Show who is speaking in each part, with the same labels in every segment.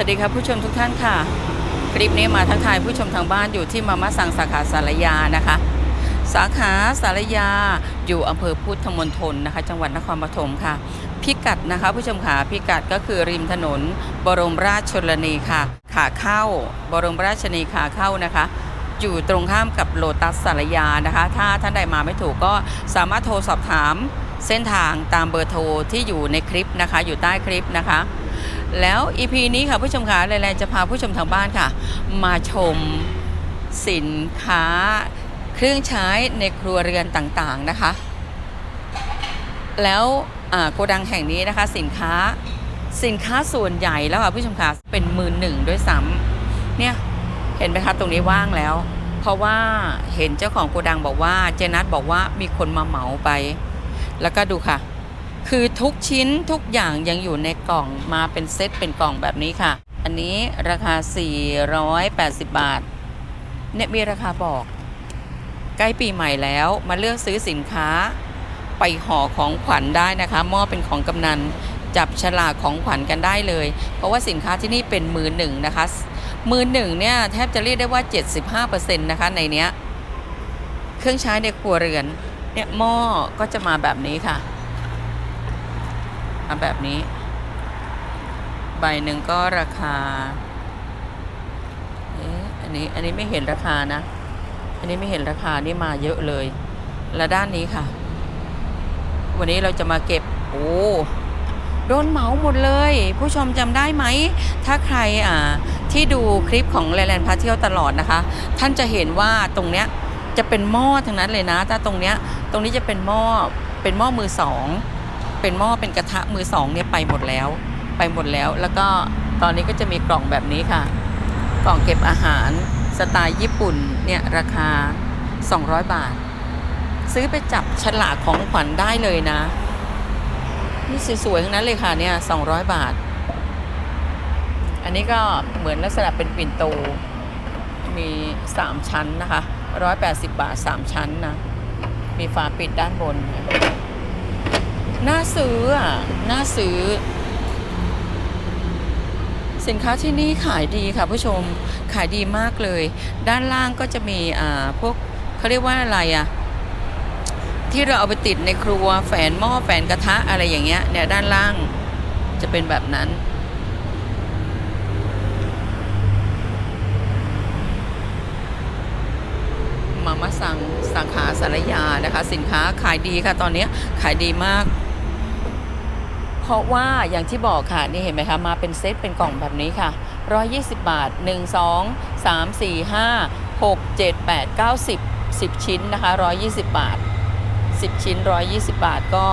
Speaker 1: สวัสดีครับผู้ชมทุกท่านค่ะ คลิปนี้มาทักทายผู้ชมทางบ้านอยู่ที่มาม่าสั่งสาขาสารยานะคะ สาขาสารยาอยู่อำเภอพุทธมณฑลนะคะ จังหวัดนครปฐมค่ะ พิกัดนะคะ ผู้ชมขาพิกัดก็คือริมถนน บรมราชชนนีค่ะ ขาเข้า บรมราชชนนีขาเข้านะคะอยู่ตรงข้ามกับโลตัสสารยานะคะ ถ้าท่านใดมาไม่ถูกก็สามารถโทรสอบถามเส้นทางตามเบอร์โทรที่อยู่ในคลิปนะคะ อยู่ใต้คลิปนะคะ แล้ว EP นี้ค่ะผู้ชมคะแลนจะพาผู้ชมทางบ้านค่ะ มาชมสินค้าเครื่องใช้ในครัวเรือนต่างๆนะคะ แล้วโกดังแห่งนี้นะคะ สินค้าสินค้าส่วนใหญ่แล้วค่ะผู้ชมคะเป็นมือหนึ่งด้วยซ้ำเนี่ยเห็นไหมคะตรงนี้ว่างแล้ว เพราะว่าเห็นเจ้าของโกดังบอกว่าเจนัทบอกว่ามีคนมาเหมาไป แล้วก็ดูค่ะ คือทุกชิ้นทุกอย่างยังอยู่ในกล่องมาเป็นเซตเป็นกล่องแบบนี้ค่ะ อันนี้ราคา 480 บาท เนี่ยมีราคาบอก ใกล้ปีใหม่แล้วมาเลือกซื้อสินค้า ไปห่อของขวัญได้นะคะหม้อเป็นของกำนันจับฉลากของขวัญกันได้เลย เพราะว่าสินค้าที่นี่เป็นมือหนึ่งนะคะ มือหนึ่งเนี่ยแทบจะเรียกได้ว่า 75%นะคะในเนี้ยเครื่องใช้ในครัวเรือนเนี่ยหม้อก็จะมาแบบนี้ค่ะ มาแบบนี้ ใบหนึ่งก็ราคาเอ๊ะอันนี้อันนี้ไม่เห็นราคานะ อันนี้ไม่เห็นราคานี่มาเยอะเลย และด้านนี้ค่ะ วันนี้เราจะมาเก็บโอ้โดนเหมาหมดเลย ผู้ชมจำได้ไหม ถ้าใครอ่าที่ดูคลิปของแลนด์พาเที่ยวตลอดนะคะ ท่านจะเห็นว่าตรงเนี้ยจะเป็นหม้อทั้งนั้นเลยนะ ถ้าตรงเนี้ยตรงนี้จะเป็นหม้อเป็นหม้อมือสอง เป็นหม้อเป็นกระทะมือสองเนี่ยไปหมดแล้ว ไปหมดแล้ว แล้วก็ตอนนี้ก็จะมีกล่องแบบนี้ค่ะ กล่องเก็บอาหารสไตล์ญี่ปุ่นเนี่ยราคา 200 บาท ซื้อไปจับฉลากของขวัญได้เลยนะ นี่สวยๆทั้งนั้นเลยค่ะเนี่ย200 บาท อันนี้ก็เหมือนลักษณะเป็นปิ่นโต มี 3 ชั้นนะคะ 180 บาท 3 ชั้นนะ มีฝาปิดด้านบนน่ น่าซื้ออะ น่าซื้อ สินค้าที่นี่ขายดีค่ะผู้ชม ขายดีมากเลย ด้านล่างก็จะมีอ่าพวกเขาเรียกว่าอะไรอะ ที่เราเอาไปติดในครัวแฝนหม้อแฝนกระทะอะไรอย่างเงี้ยเนี่ยด้านล่างจะเป็นแบบนั้นมามาสั่งสาขาสารยานะคะ สินค้าขายดีค่ะตอนนี้ขายดีมาก เพราะว่าอย่างที่บอกค่ะนี่เห็นไหมคะมาเป็นเซตเป็นกล่องแบบนี้ค่ะ 120 บาท 1 2 3 4 5 6 7 8 9 10 10 ชิ้นนะคะ 120 บาท 10 ชิ้น 120 บาทก็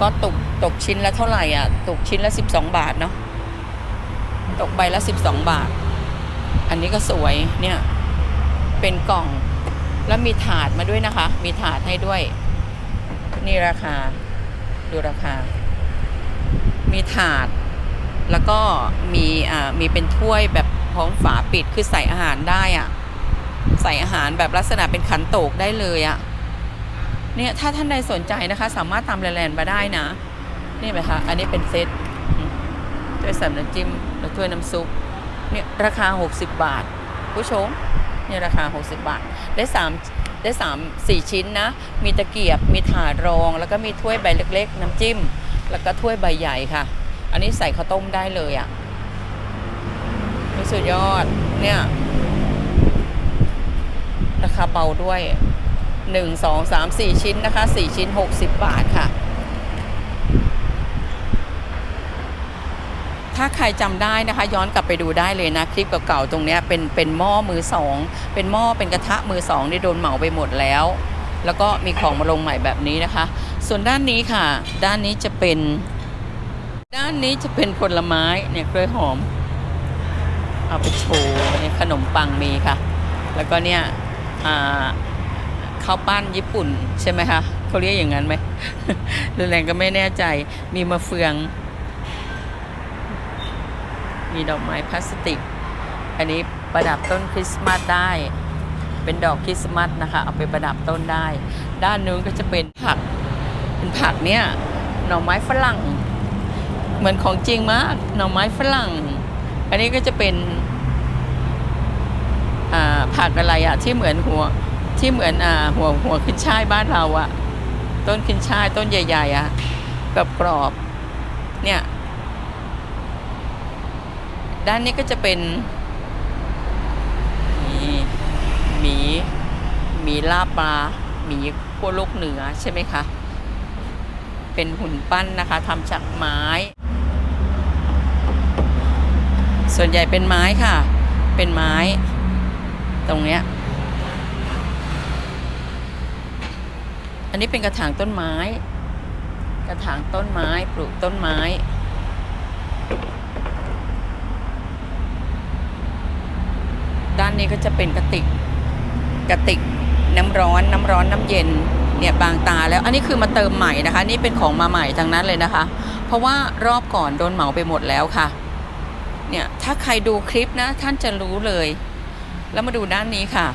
Speaker 1: ก็ตกตกชิ้นละเท่าไหร่อะตกชิ้นละ 12 บาทเนาะตกใบละ 12 บาท อันนี้ก็สวยเนี่ยเป็นกล่องแล้วมีถาดมาด้วยนะคะ มีถาดให้ด้วย นี่ราคา ดูราคา มีถาด แล้วก็มีอ่ามีเป็นถ้วยแบบพร้อมฝาปิดคือใส่อาหารได้อะใส่อาหารแบบลักษณะเป็นขันโตกได้เลยอะเนี่ยถ้าท่านใดสนใจนะคะ สามารถตามแลนด์มาได้นะ นี่ไหมคะอันนี้เป็นเซตถ้วยส่น้ำจิ้มแล้วถ้วยน้ำซุปเนี่ยราคา 60 บาท ผู้ชมเนี่ยราคา 60 บาท ได้3 ได้3 4ชิ้นนะ มีตะเกียบ มีถาดรอง แล้วก็มีถ้วยใบเล็ก ๆ น้ำจิ้ม แล้วก็ถ้วยใบใหญ่ค่ะ อันนี้ใส่ข้าวต้มได้เลยอะ่ะสุดยอด เนี่ย ราคาเบาด้วย 1 2 3 4 ชิ้นนะคะ 4 ชิ้น 60 บาทค่ะ ถ้าใครจำได้นะคะ ย้อนกลับไปดูได้เลยนะคลิปเก่าๆตรงนี้เป็นเป็นหม้อมือสองเป็นหม้อเป็นกระทะมือสองนี่โดนเหมาไปหมดแล้ว แล้วก็มีของมาลงใหม่แบบนี้นะคะ ส่วนด้านนี้ค่ะ ด้านนี้จะเป็น ด้านนี้จะเป็นผลไม้เนี่ยกล้วยหอม เอาไปโชว์เนี่ยขนมปังมีค่ะ แล้วก็เนี่ยข้าวปั้นญี่ปุ่นใช่ไหมคะเขาเรียกอย่างนั้นไหมดูแรงก็ไม่แน่ใจมีมะเฟือง มีดอกไม้พลาสติก อันนี้ประดับต้นคริสต์มาสได้ เป็นดอกคริสต์มาสนะคะ เอาไปประดับต้นได้ ด้านนู้นก็จะเป็นผัก เป็นผักเนี่ยหน่อไม้ฝรั่ง เหมือนของจริงมากหน่อไม้ฝรั่ง อันนี้ก็จะเป็นผักอะไรอะที่เหมือนหัวที่เหมือนอ่าหัวหัวขึ้นช่ายบ้านเราอะต้นขึ้นช่ายต้นใหญ่ๆอะกรอบกรอบเนี่ย ด้านนี้ก็จะเป็นมีหมีหมีลาบปลาหมีขั้วโลกเหนือใช่ไหมคะ เป็นหุ่นปั้นนะคะทำจากไม้ ส่วนใหญ่เป็นไม้ค่ะ เป็นไม้ ตรงเนี้ยอันนี้เป็นกระถางต้นไม้ กระถางต้นไม้ปลูกต้นไม้ ด้า นนี้ก็จะเป็นกระติกกระติกน้ำร้อนน้ำร้อนน้ำเย็นเนี่ยบางตาแล้วอันนี้คือมาเติมใหม่นะคะ นี่เป็นของมาใหม่ทั้งนั้นเลยนะคะ เพราะว่ารอบก่อนโดนเหมาไปหมดแล้วค่ะ เนี่ยถ้าใครดูคลิปนะท่านจะรู้เลย แล้วมาดูด้านนี้ค่ะ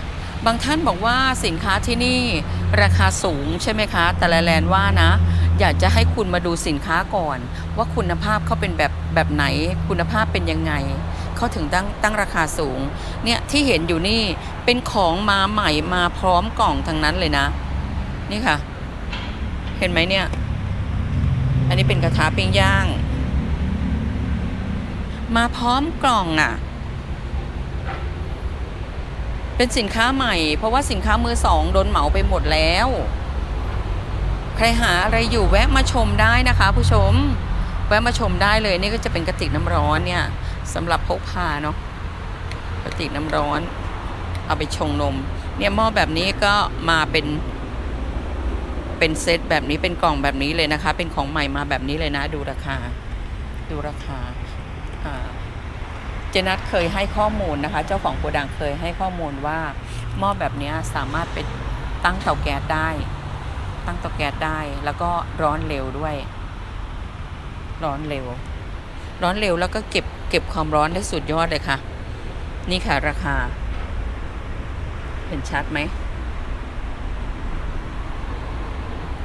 Speaker 1: บางท่านบอกว่าสินค้าที่นี่ราคาสูงใช่ไหมคะ แต่ละแลนว่านะ อยากจะให้คุณมาดูสินค้าก่อน ว่าคุณภาพเขาเป็นแบบแบบไหนคุณภาพเป็นยังไง เขาถึงตั้งตั้งราคาสูง เนี่ยที่เห็นอยู่นี่เป็นของมาใหม่มาพร้อมกล่องทั้งนั้นเลยนะ นี่ค่ะ เห็นไหมเนี่ย อันนี้เป็นกระทะปิ้งย่าง มาพร้อมกล่องอะ เป็นสินค้าใหม่ เพราะว่าสินค้ามือสองโดนเหมาไปหมดแล้ว ใครหาอะไรอยู่แวะมาชมได้นะคะ ผู้ชมแวะมาชมได้เลยนี่ก็จะเป็นกระติกน้ำร้อนเนี่ย สำหรับพกพาเนาะกระติกน้ำร้อน เอาไปชงนม เนี่ยหม้อแบบนี้ก็มาเป็น เป็นเซตแบบนี้เป็นกล่องแบบนี้เลยนะคะ เป็นของใหม่มาแบบนี้เลยนะ ดูราคา ดูราคาเจนัทเคยให้ข้อมูลนะคะ เจ้าของโกดังเคยให้ข้อมูลว่าหม้อแบบนี้สามารถเป็นตั้งเตาแก๊สได้ ตั้งเตาแก๊สได้ แล้วก็ร้อนเร็วด้วย ร้อนเร็ว ร้อนเร็วแล้วก็เก็บเก็บความร้อนได้สุดยอดเลยค่ะ นี่ค่ะราคา เห็นชัดไหม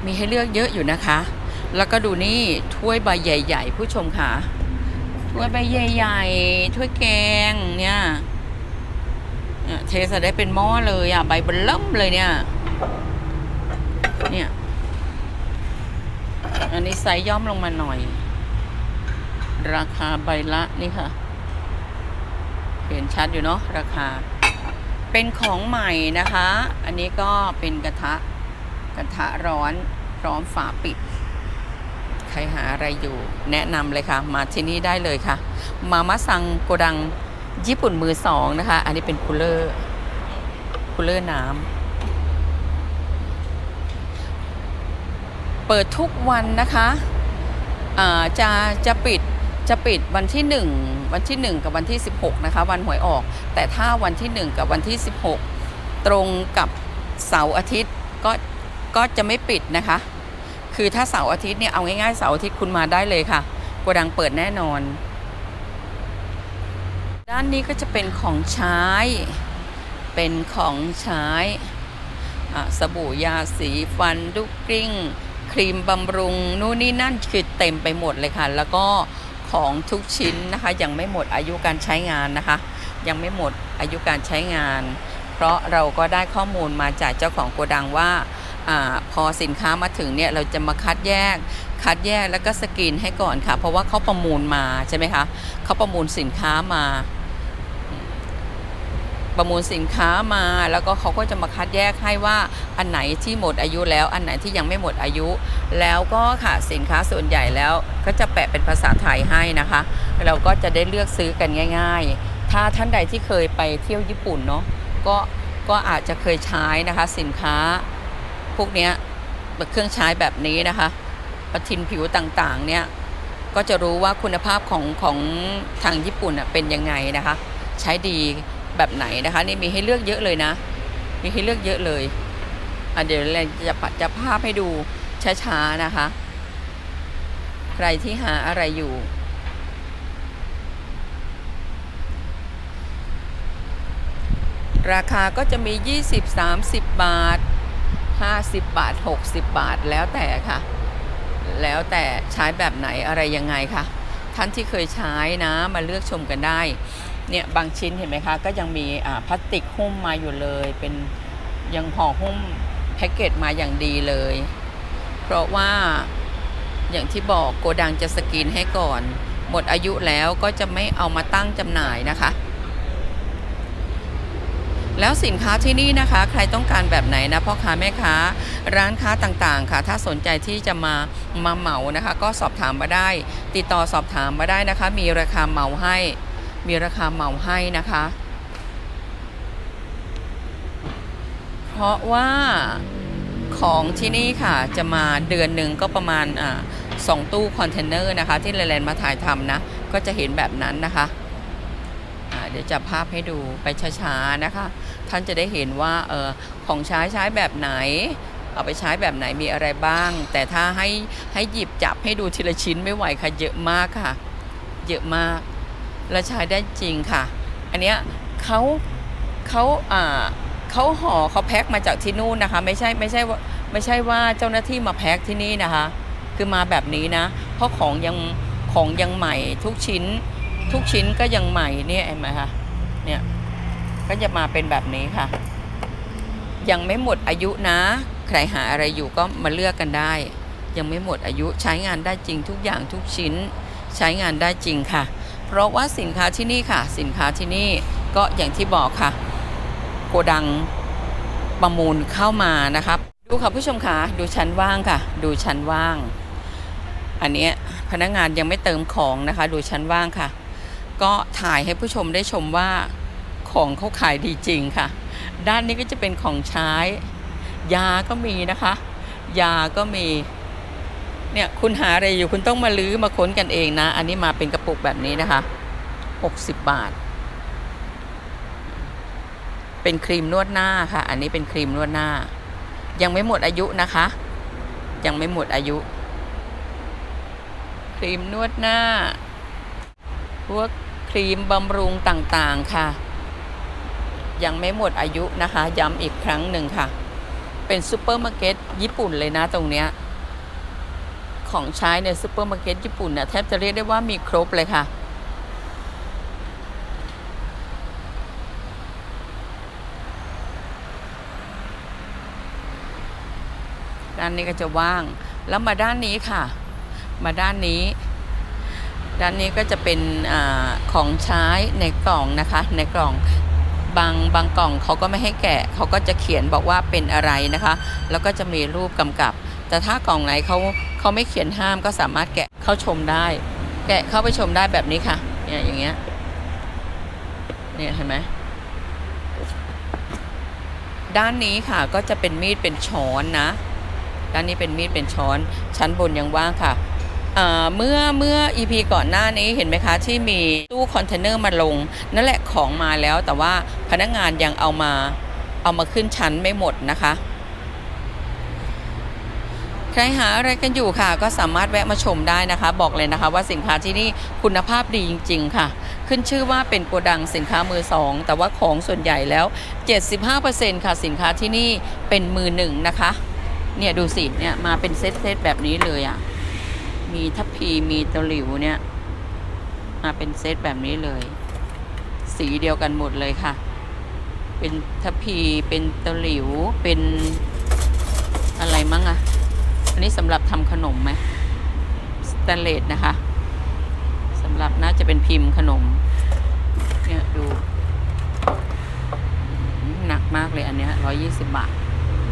Speaker 1: มีให้เลือกเยอะอยู่นะคะ แล้วก็ดูนี่ถ้วยใบใหญ่ ๆ ผู้ชมค่ะ ถ้วยใบใหญ่ ๆ ถ้วยแกงเนี่ยเทใส่ได้เป็นหม้อเลยอะ ใบเบลล่มเลยเนี่ย เนี่ย อันนี้ไซส์ย่อมลงมาหน่อย ราคาใบละนี่ค่ะ เห็นชัดอยู่เนาะราคา เป็นของใหม่นะคะ อันนี้ก็เป็นกระทะกระทะร้อนพร้อมฝาปิด ใครหาอะไรอยู่ แนะนำเลยค่ะ มาที่นี่ได้เลยค่ะ มามาซังโกดังญี่ปุ่นมือสองนะคะ อันนี้เป็นคูลเลอร์คูลเลอร์น้ำเปิดทุกวันนะคะอ่าจะจะปิด จะปิดวันที่ 1 วันที่ 1 กับวันที่ 16 นะคะ วันหวยออก แต่ถ้าวันที่ 1 กับวันที่ 16 ตรงกับเสาร์อาทิตย์ก็ก็จะไม่ปิดนะคะ คือถ้าเสาร์อาทิตย์เนี่ยเอาง่ายๆเสาร์อาทิตย์คุณมาได้เลยค่ะโกดังเปิดแน่นอน ด้านนี้ก็จะเป็นของใช้ เป็นของใช้อะสบู่ยาสีฟันดุกกริ้ง ครีมบำรุง นู่นนี่นั่นคือเต็มไปหมดเลยค่ะ แล้วก็ ของทุกชิ้นนะคะ ยังไม่หมดอายุการใช้งานนะคะ ยังไม่หมดอายุการใช้งาน เพราะเราก็ได้ข้อมูลมาจากเจ้าของโกดังว่าอาพอสินค้ามาถึงเนี่ยเราจะมาคัดแยก คัดแยกแล้วก็สกรีนให้ก่อนค่ะ เพราะว่าเขาประมูลมาใช่ไหมคะเขาประมูลสินค้ามา ประมูลสินค้ามา แล้วก็เขาก็จะมาคัดแยกให้ว่าอันไหนที่หมดอายุแล้วอันไหนที่ยังไม่หมดอายุ แล้วก็ค่ะสินค้าส่วนใหญ่แล้วก็จะแปะเป็นภาษาไทยให้นะคะ เราก็จะได้เลือกซื้อกันง่าย ๆ ถ้าท่านใดที่เคยไปเที่ยวญี่ปุ่นเนาะก็ก็อาจจะเคยใช้นะคะสินค้าพวกเนี้ยเครื่องใช้แบบนี้นะคะปะทินผิวต่างๆเนี่ยก็จะรู้ว่าคุณภาพของของทางญี่ปุ่นเป็นยังไงนะคะ ใช้ดี แบบไหนนะคะ นี่มีให้เลือกเยอะเลยนะ มีให้เลือกเยอะเลยอะเดี๋ยวเราจะปัดจะภาพให้ดูช้าๆนะคะ ใครที่หาอะไรอยู่ ราคาก็จะมี 20 30 บาท 50 บาท 60 บาทแล้วแต่ค่ะ แล้วแต่ใช้แบบไหนอะไรยังไงค่ะ ท่านที่เคยใช้นะมาเลือกชมกันได้ เนี่ยบางชิ้นเห็นไหมคะ ก็ยังมีพลาสติกหุ้มมาอยู่เลย เป็นยังห่อหุ้มแพ็กเกจมาอย่างดีเลย เพราะว่าอย่างที่บอกโกดังจะสกรีนให้ก่อน หมดอายุแล้วก็จะไม่เอามาตั้งจำหน่ายนะคะ แล้วสินค้าที่นี่นะคะ ใครต้องการแบบไหนนะพ่อค้าแม่ค้า ร้านค้าต่างๆ ค่ะ ถ้าสนใจที่จะมามาเหมานะคะ ก็สอบถามมาได้ ติดต่อสอบถามมาได้นะคะ มีราคาเหมาให้ มีราคาเหมาให้นะคะ เพราะว่าของที่นี่ค่ะจะมาเดือนหนึ่งก็ประมาณอ่าสองตู้คอนเทนเนอร์นะคะ ที่แลนด์มาถ่ายทำนะ ก็จะเห็นแบบนั้นนะคะเดี๋ยวจะภาพให้ดูไปช้าๆนะคะ ท่านจะได้เห็นว่าเออของใช้ใช้แบบไหน เอาไปใช้แบบไหนมีอะไรบ้าง แต่ถ้าให้ให้หยิบจับให้ดูทีละชิ้นไม่ไหวค่ะเยอะมากค่ะ เยอะมาก และใช้ได้จริงค่ะ อันเนี้ยเขาเขาอ่าเขาห่อเขาแพ็คมาจากที่นู่นนะคะ ไม่ใช่ไม่ใช่ว่าไม่ใช่ว่าเจ้าหน้าที่มาแพ็คที่นี่นะคะ คือมาแบบนี้นะ เพราะของยังของยังใหม่ทุกชิ้น ทุกชิ้นก็ยังใหม่เนี่ยเห็นไหมคะเนี่ยก็จะมาเป็นแบบนี้ค่ะ ยังไม่หมดอายุนะ ใครหาอะไรอยู่ก็มาเลือกกันได้ ยังไม่หมดอายุใช้งานได้จริงทุกอย่างทุกชิ้น ใช้งานได้จริงค่ะ เพราะว่าสินค้าที่นี่ค่ะ สินค้าที่นี่ก็อย่างที่บอกค่ะ โกดังประมูลเข้ามานะครับ ดูค่ะผู้ชมค่ะดูชั้นว่างค่ะ ดูชั้นว่าง อันนี้พนักงานยังไม่เติมของนะคะ ดูชั้นว่างค่ะ ก็ถ่ายให้ผู้ชมได้ชมว่าของเขาขายดีจริงค่ะ ด้านนี้ก็จะเป็นของใช้ ยาก็มีนะคะ ยาก็มี เนี่ยคุณหาอะไรอยู่คุณต้องมาลื้อมาค้นกันเองนะ อันนี้มาเป็นกระปุกแบบนี้นะคะ 60 บาท เป็นครีมนวดหน้าค่ะ อันนี้เป็นครีมนวดหน้า ยังไม่หมดอายุนะคะ ยังไม่หมดอายุ ครีมนวดหน้า พวกครีมบำรุงต่างๆค่ะ ยังไม่หมดอายุนะคะ ย้ำอีกครั้งหนึ่งค่ะ เป็นซูเปอร์มาร์เก็ตญี่ปุ่นเลยนะตรงเนี้ย ของใช้ในซูเปอร์มาร์เก็ตญี่ปุ่นเนี่ยแทบจะเรียกได้ว่ามีครบเลยค่ะ ด้านนี้ก็จะว่าง แล้วมาด้านนี้ค่ะ มาด้านนี้ ด้านนี้ก็จะเป็นอของใช้ในกล่องนะคะ ในกล่องบางบางกล่องเขาก็ไม่ให้แกะเขาก็จะเขียนบอกว่าเป็นอะไรนะคะ แล้วก็จะมีรูปกำกับ แต่ถ้ากล่องไหนเขา เขาไม่เขียนห้ามก็สามารถแกะเข้าชมได้ แกะเข้าไปชมได้แบบนี้ค่ะ เนี่ยอย่างเงี้ย เนี่ยเห็นไหมด้านนี้ค่ะก็จะเป็นมีดเป็นช้อนนะ ด้านนี้เป็นมีดเป็นช้อน ชั้นบนยังว่างค่ะเมื่อเมื่อ EP ก่อนหน้านี้เห็นไหมคะ ที่มีตู้คอนเทนเนอร์มาลง นั่นแหละของมาแล้วแต่ว่าพนักงานยังเอามาเอามาขึ้นชั้นไม่หมดนะคะ ใครหาอะไรกันอยู่ค่ะ ก็สามารถแวะมาชมได้นะคะ บอกเลยนะคะว่าสินค้าที่นี่คุณภาพดีจริง ๆ ค่ะ ขึ้นชื่อว่าเป็นโกดังสินค้ามือสองแต่ว่าของส่วนใหญ่แล้ว 75%ค่ะสินค้าที่นี่เป็นมือหนึ่งนะคะ เนี่ยดูสิเนี่ยมาเป็นเซตเซตๆแบบนี้เลยอะ่ะมีทัพพีมีตะหลิวเนี่ยมาเป็นเซตแบบนี้เลย สีเดียวกันหมดเลยค่ะ เป็นทัพพีเป็นตะหลิวเป็นอะไรมั้งอะ อันนี้สำหรับทำขนมไหมสแตนเลสนะคะสำหรับน่าจะเป็นพิมพ์ขนม เนี่ยดูหนักมากเลยอันเนี้ยร้อยี่สิบบาท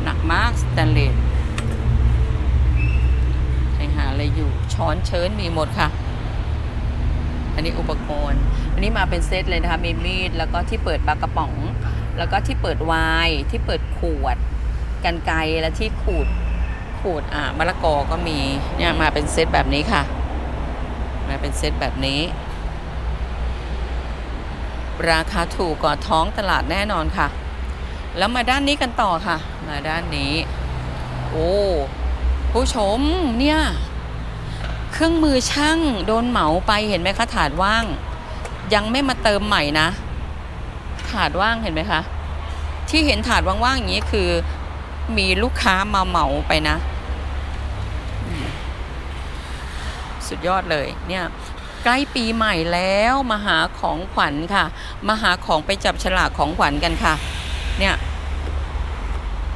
Speaker 1: หนักมากสแตนเลสใครหาอะไรอยู่ช้อนเชิญมีหมดค่ะ อันนี้อุปกรณ์ อันนี้มาเป็นเซตเลยนะคะ มีมีด แล้วก็ที่เปิดปากกระป๋อง แล้วก็ที่เปิดไวน์ที่เปิดขวดกันไกและที่ขูด ขูดอ่ามะละกอก็มีเนี่ยมาเป็นเซตแบบนี้ค่ะ มาเป็นเซตแบบนี้ ราคาถูกกว่าท้องตลาดแน่นอนค่ะ แล้วมาด้านนี้กันต่อค่ะ มาด้านนี้ โอ้ผู้ชมเนี่ย เครื่องมือช่างโดนเหมาไปเห็นไหมคะถาดว่าง ยังไม่มาเติมใหม่นะ ถาดว่างเห็นไหมคะที่เห็นถาดว่างๆอย่างนี้คือมีลูกค้ามาเหมาไปนะอืม สุดยอดเลยเนี่ยใกล้ปีใหม่แล้วมาหาของขวัญค่ะ มาหาของไปจับฉลากของขวัญกันค่ะ เนี่ย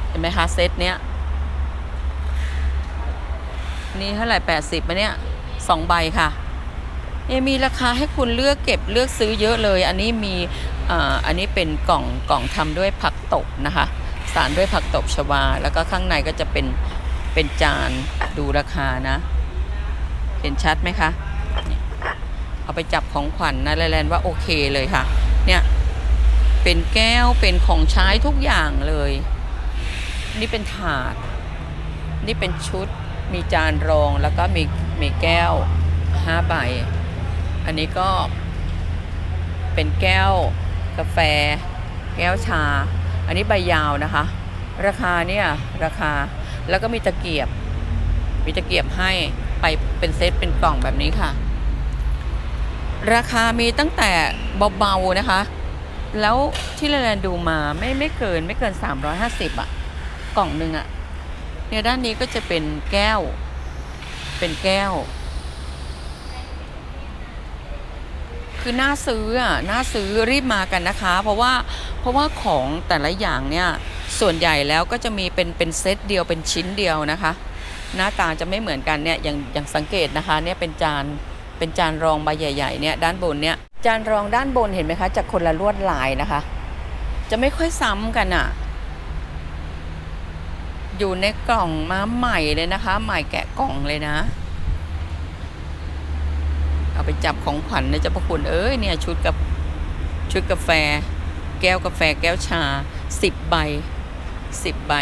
Speaker 1: เห็นไหมคะเซตเนี้ยนี่เท่าไหร่แปดสิบเนี่ยสองใบค่ะยังมีราคาให้คุณเลือกเก็บเลือกซื้อเยอะเลย อันนี้มีอันนี้เป็นกล่องกล่องทำด้วยผักตบนะคะ สารด้วยผักตบชวา แล้วก็ข้างในก็จะเป็นเป็นจานดูราคานะ เห็นชัดไหมคะเอาไปจับของขวัญนะแลนด์ว่าโอเคเลยค่ะ เนี่ยเป็นแก้วเป็นของใช้ทุกอย่างเลย นี่เป็นถาด นี่เป็นชุดมีจานรองแล้วก็มีมีแก้วห้าใบ อันนี้ก็เป็นแก้วกาแฟ แก้วชา อันนี้ใบยาวนะคะ ราคาเนี่ยราคาแล้วก็มีตะเกียบ มีตะเกียบให้ ไปเป็นเซตเป็นกล่องแบบนี้ค่ะ ราคามีตั้งแต่เบาๆนะคะ แล้วที่เราดูมาไม่ไม่เกินไม่เกิน 350อะกล่องหนึ่งอะเนี่ยด้านนี้ก็จะเป็นแก้ว เป็นแก้ว คือน่าซื้ออะน่าซื้อรีบมากันนะคะ เพราะว่าเพราะว่าของแต่ละอย่างเนี่ย ส่วนใหญ่แล้วก็จะมีเป็นเป็นเซตเดียวเป็นชิ้นเดียวนะคะ หน้าตาจะไม่เหมือนกันเนี่ยอย่างอย่างสังเกตนะคะเนี่ยเป็นจานเป็นจานรองใบใหญ่ๆเนี่ยด้านบนเนี่ยจานรองด้านบนเห็นไหมคะจากคนละลวดลายนะคะ จะไม่ค่อยซ้ำกันอะ อยู่ในกล่องมาใหม่เลยนะคะ ใหม่แกะกล่องเลยนะ เอาไปจับของขวัญนะเจ้าพระคุณเอ้ยเนี่ยชุดกับชุดกาแฟ แก้วกาแฟแก้วชาสิบใบสิบใบ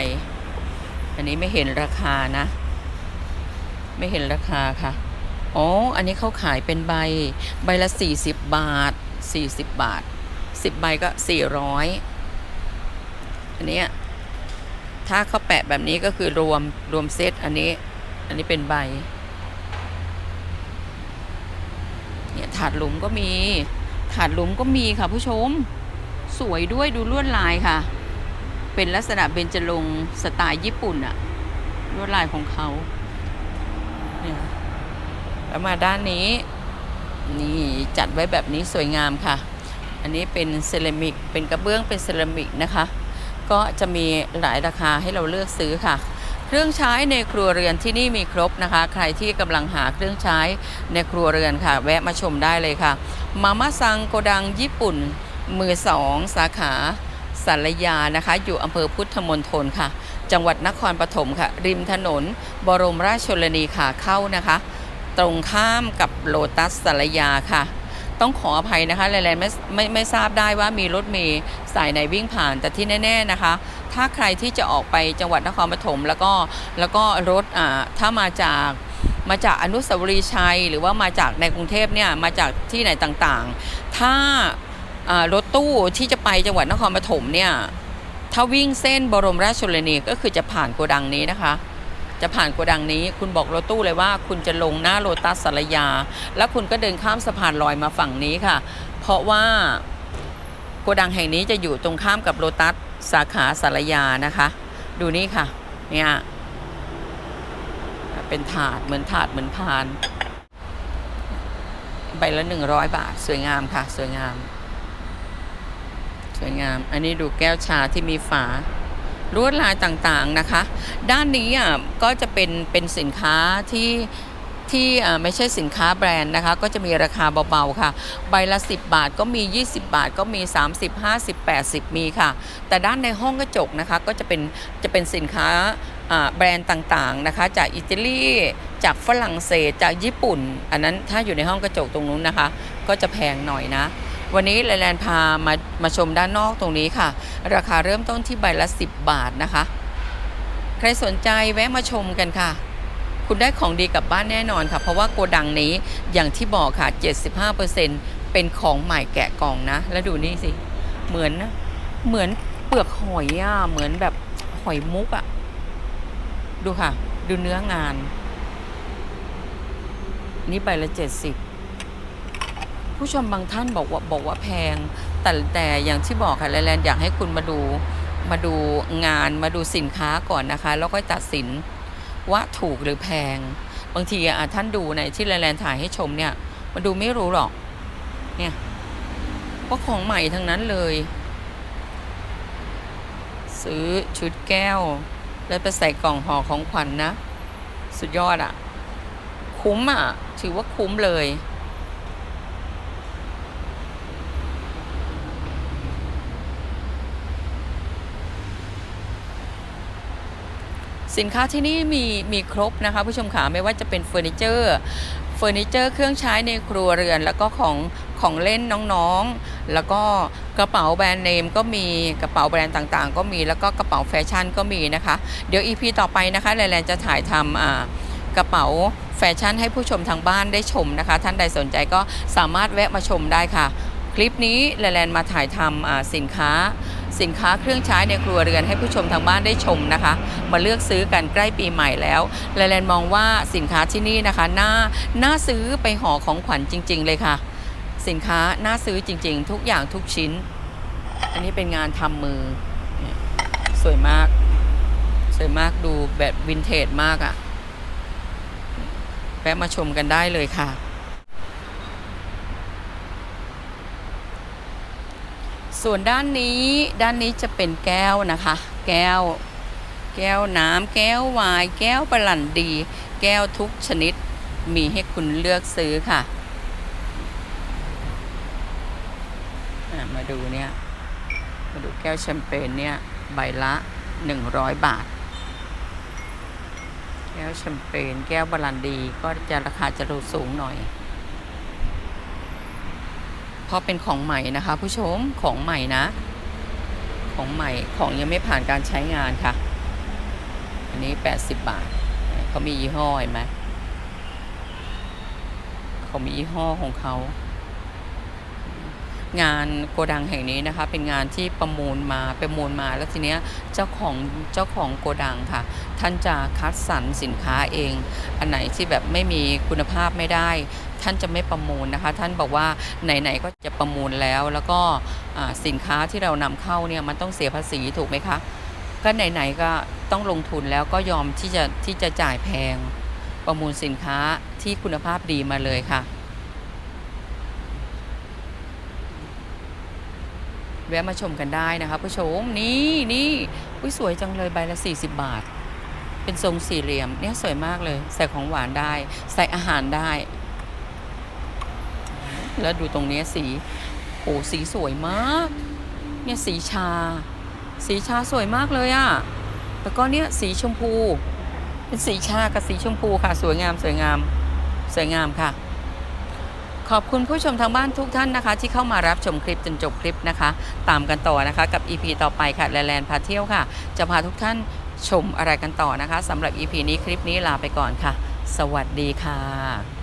Speaker 1: อันนี้ไม่เห็นราคานะ ไม่เห็นราคาค่ะ อ๋อ อันนี้เขาขายเป็นใบ ใบละ 40 บาท 40 บาท 10 ใบก็ 400 อันนี้ถ้าเขาแปะแบบนี้ก็คือรวมรวมเซตอันนี้ อันนี้เป็นใบ เนี่ยถาดหลุมก็มี ถาดหลุมก็มีค่ะผู้ชม สวยด้วยดูลวดลายค่ะ เป็นลักษณะเบญจรงค์สไตล์ญี่ปุ่นอะลวดลายของเขา นี่แล้วมาด้านนี้นี่จัดไว้แบบนี้สวยงามค่ะ อันนี้เป็นเซรามิกเป็นกระเบื้องเป็นเซรามิกนะคะ ก็จะมีหลายราคาให้เราเลือกซื้อค่ะ เครื่องใช้ในครัวเรือนที่นี่มีครบนะคะ ใครที่กำลังหาเครื่องใช้ในครัวเรือนค่ะ แวะมาชมได้เลยค่ะ มาม่าซังโกดังญี่ปุ่นมือสองสาขาสารยานะคะ อยู่อำเภอพุทธมณฑลค่ะ จังหวัดนครปฐมค่ะ ริมถนน บรมราชชนนีขาเข้านะคะ ตรงข้ามกับโลตัสสารยาค่ะ ต้องขออภัยนะคะแลนๆไม่ไม่ไม่ทราบได้ว่ามีรถเมล์สายไหนวิ่งผ่านแต่ที่แน่ ๆนะคะ ถ้าใครที่จะออกไปจังหวัดนครปฐมแล้วก็แล้วก็รถอ่าถ้ามาจากมาจากอนุสาวรีย์ชัย หรือว่ามาจากในกรุงเทพเนี่ยมาจากที่ไหนต่างๆ ถ้ารถตู้ที่จะไปจังหวัดนครปฐมเนี่ย ถ้าวิ่งเส้นบรมราชชนนีก็คือจะผ่านโกดังนี้นะคะ จะผ่านโกดังนี้ คุณบอกรถตู้เลยว่า คุณจะลงหน้าโลตัสสารยา แล้วคุณก็เดินข้ามสะพานลอยมาฝั่งนี้ค่ะ เพราะว่าโกดังแห่งนี้จะอยู่ตรงข้ามกับโลตัสสาขาสารยานะคะ ดูนี่ค่ะ เนี่ยเป็นถาดเหมือนถาดเหมือนพาน ใบละหนึ่งร้อยบาท สวยงามค่ะ สวยงาม สวยงาม อันนี้ดูแก้วชาที่มีฝาลวดลายต่างๆนะคะ ด้านนี้อะก็จะเป็นเป็นสินค้าที่ที่ไม่ใช่สินค้าแบรนด์นะคะ ก็จะมีราคาเบาๆค่ะ ใบละ 10 บาทก็มี 20 บาทก็มี 30 50 80 มีค่ะ แต่ด้านในห้องกระจกนะคะ ก็จะเป็นจะเป็นสินค้าแบรนด์ต่างๆนะคะ จากอิตาลีจากฝรั่งเศสจากญี่ปุ่น อันนั้นถ้าอยู่ในห้องกระจกตรงนู้นนะคะ ก็จะแพงหน่อยนะ วันนี้แลน์พามามาชมด้านนอกตรงนี้ค่ะ ราคาเริ่มต้นที่ใบละ 10 บาทนะคะ ใครสนใจแวะมาชมกันค่ะ คุณได้ของดีกลับบ้านแน่นอนค่ะ เพราะว่าโกดังนี้อย่างที่บอกค่ะ 75%เป็นของใหม่แกะกล่องนะ แล้วดูนี่สิ เหมือนเหมือนเปลือกหอยอะ เหมือนแบบหอยมุกอะ ดูค่ะ ดูเนื้องาน นี่ใบละ70 ผู้ชมบางท่านบอกว่าบอกว่าแพง แต่แต่อย่างที่บอกค่ะแลนด์อยากให้คุณมาดูมาดูงานมาดูสินค้าก่อนนะคะ แล้วก็ตัดสินว่าถูกหรือแพง บางทีอะท่านดูในที่แลนด์ถ่ายให้ชมเนี่ยมาดูไม่รู้หรอก เนี่ยเพราะของใหม่ทั้งนั้นเลย ซื้อชุดแก้ว แล้วไปใส่กล่องห่อของขวัญนนะ สุดยอดอะคุ้มอะ ถือว่าคุ้มเลย สินค้าที่นี่มีมีครบนะคะผู้ชมขาไม่ว่าจะเป็นเฟอร์นิเจอร์เฟอร์นิเจอร์เครื่องใช้ในครัวเรือน แล้วก็ของของเล่นน้องๆ แล้วก็กระเป๋าแบรนด์เนมก็มีกระเป๋าแบรนด์ต่างๆ ก็มีแล้วก็กระเป๋าแฟชั่นก็มีนะคะ เดี๋ยว EP ต่อไปนะคะแลนจะถ่ายทำกระเป๋าแฟชั่นให้ผู้ชมทางบ้านได้ชมนะคะ ท่านใดสนใจก็สามารถแวะมาชมได้ค่ะ คลิปนี้แลนมาถ่ายทำสินค้า สินค้าเครื่องใช้ในครัวเรือนให้ผู้ชมทางบ้านได้ชมนะคะ มาเลือกซื้อกันใกล้ปีใหม่แล้วแลนมองว่าสินค้าที่นี่นะคะน่าน่าซื้อไปห่อของขวัญจริง ๆ เลยค่ะ สินค้าน่าซื้อจริง ๆ ทุกอย่างทุกชิ้น อันนี้เป็นงานทำมือ สวยมาก สวยมากดูแบบวินเทจมากอะ่ะแวะมาชมกันได้เลยค่ะ ส่วนด้านนี้ด้านนี้จะเป็นแก้วนะคะ แก้ว แก้วน้ำแก้ววาย แก้วประหลันดี แก้วทุกชนิดมีให้คุณเลือกซื้อค่ะมาดูเนี่ยมาดูแก้วแชมเปญเนี่ยใบละ 100 บาท แก้วแชมเปญแก้วบรันดีก็จะราคาจะดูสูงหน่อย เพราะเป็นของใหม่นะคะ ผู้ชมของใหม่นะ ของใหม่ของยังไม่ผ่านการใช้งานค่ะ อันนี้ 80 บาทเขามียี่ห้อเห็นไหมเขามียี่ห้อของเขา งานโกดังแห่งนี้นะคะ เป็นงานที่ประมูลมาประมูลมาแล้วทีเนี้ยเจ้าของเจ้าของโกดังค่ะ ท่านจะคัดสรรสินค้าเอง อันไหนที่แบบไม่มีคุณภาพไม่ได้ ท่านจะไม่ประมูลนะคะ ท่านบอกว่าไหนๆก็จะประมูลแล้ว แล้วก็สินค้าที่เรานำเข้าเนี่ยมันต้องเสียภาษีถูกไหมคะก็ไหนๆก็ต้องลงทุนแล้วก็ยอมที่จะที่จะจ่ายแพง ประมูลสินค้าที่คุณภาพดีมาเลยค่ะ แวะมาชมกันได้นะคะผู้ชมนี่นี่อุ้ยสวยจังเลยใบละ 40 บาท เป็นทรงสี่เหลี่ยมเนี่ยสวยมากเลย ใส่ของหวานได้ ใส่อาหารได้ แล้วดูตรงเนี้ยสีโอ้สีสวยมาก เนี่ยสีชา สีชาสวยมากเลยอะ่ะแล้วก็เนี่ยสีชมพู เป็นสีชากับสีชมพูค่ะ สวยงามสวยงามสวยงามค่ะ ขอบคุณผู้ชมทางบ้านทุกท่านนะคะ ที่เข้ามารับชมคลิปจนจบคลิปนะคะ ตามกันต่อนะคะกับ EP ต่อไปค่ะแลนด์พาเที่ยวค่ะ จะพาทุกท่านชมอะไรกันต่อนะคะสำหรับ EP นี้คลิปนี้ลาไปก่อนค่ะ สวัสดีค่ะ